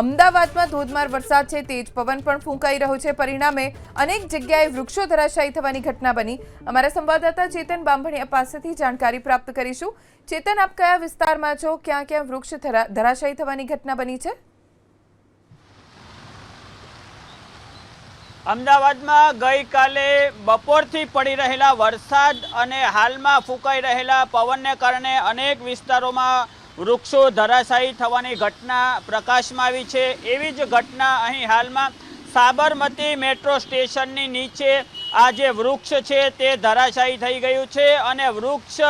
અમદાવાદમાં ધોધમાર વરસાદ છે, તેજ પવન પણ ફૂંકાઈ રહ્યો છે. પરિણામે અનેક જગ્યાએ વૃક્ષો ધરાશાયી થવાની ઘટના બની. અમારા સંવાદદાતા ચેતન બાંભણીયા પાસેથી જાણકારી પ્રાપ્ત કરીશું. ચેતન, આપ કયા વિસ્તારમાં છો? ક્યાં ક્યાં વૃક્ષ ધરાશાયી થવાની ઘટના બની છે? અમદાવાદમાં ગઈકાલે બપોરથી પડી રહેલા વરસાદ અને હાલમાં ફૂંકાઈ રહેલા પવનને કારણે અનેક વિસ્તારોમાં વૃક્ષો ધરાશાયી થવાની ઘટના પ્રકાશમાં આવી છે. એવી જ ઘટના અહીં હાલમાં સાબરમતી મેટ્રો સ્ટેશનની નીચે આ જે વૃક્ષ છે તે ધરાશાયી થઈ ગયું છે અને વૃક્ષ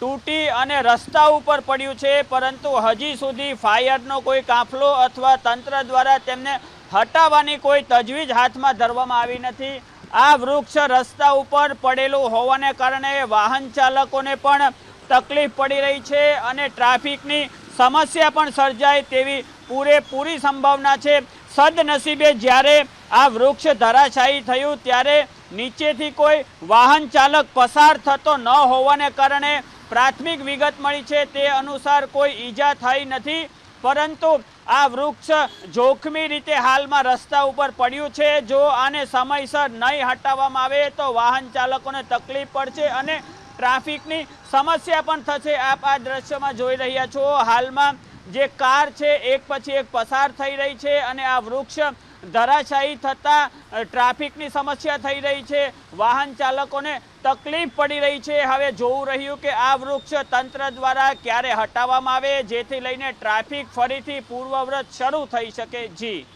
તૂટી અને રસ્તા ઉપર પડ્યું છે, પરંતુ હજી સુધી ફાયરનો કોઈ કાફલો અથવા તંત્ર દ્વારા તેમને હટાવવાની કોઈ તજવીજ હાથમાં ધરવામાં આવી નથી. આ વૃક્ષ રસ્તા ઉપર પડેલું હોવાને કારણે વાહન ચાલકોને પણ તકલીફ પડી રહી છે અને ટ્રાફિકની સમસ્યા પણ સર્જાય તેવી પૂરેપૂરી સંભાવના છે. સદનસીબે જ્યારે આ વૃક્ષ ધરાશાયી થયું ત્યારે નીચેથી કોઈ વાહન ચાલક પસાર થતો ન હોવાને કારણે પ્રાથમિક વિગત મળી છે. તે અનુસાર કોઈ ઈજા થઈ નથી, પરંતુ આ વૃક્ષ જોખમી રીતે હાલમાં રસ્તા ઉપર પડ્યું છે. જો આને સમયસર નહીં હટાવવામાં આવે તો વાહન ચાલકોને તકલીફ પડશે અને ટ્રાફિકની સમસ્યા પણ થશે. આપ આ દ્રશ્યમાં જોઈ રહ્યા છો, હાલમાં જે કાર છે, એક પછી એક પસાર થઈ રહી છે અને આ વૃક્ષ ધરાશાયી થતાં ટ્રાફિકની સમસ્યા થઈ રહી છે. વાહન ચાલકોને તકલીફ પડી રહી છે. હવે જોવું રહ્યું કે આ વૃક્ષ તંત્ર દ્વારા ક્યારે હટાવવામાં આવે, જેથી લઈને ટ્રાફિક ફરીથી પૂર્વવ્રત શરૂ થઈ શકે. જી.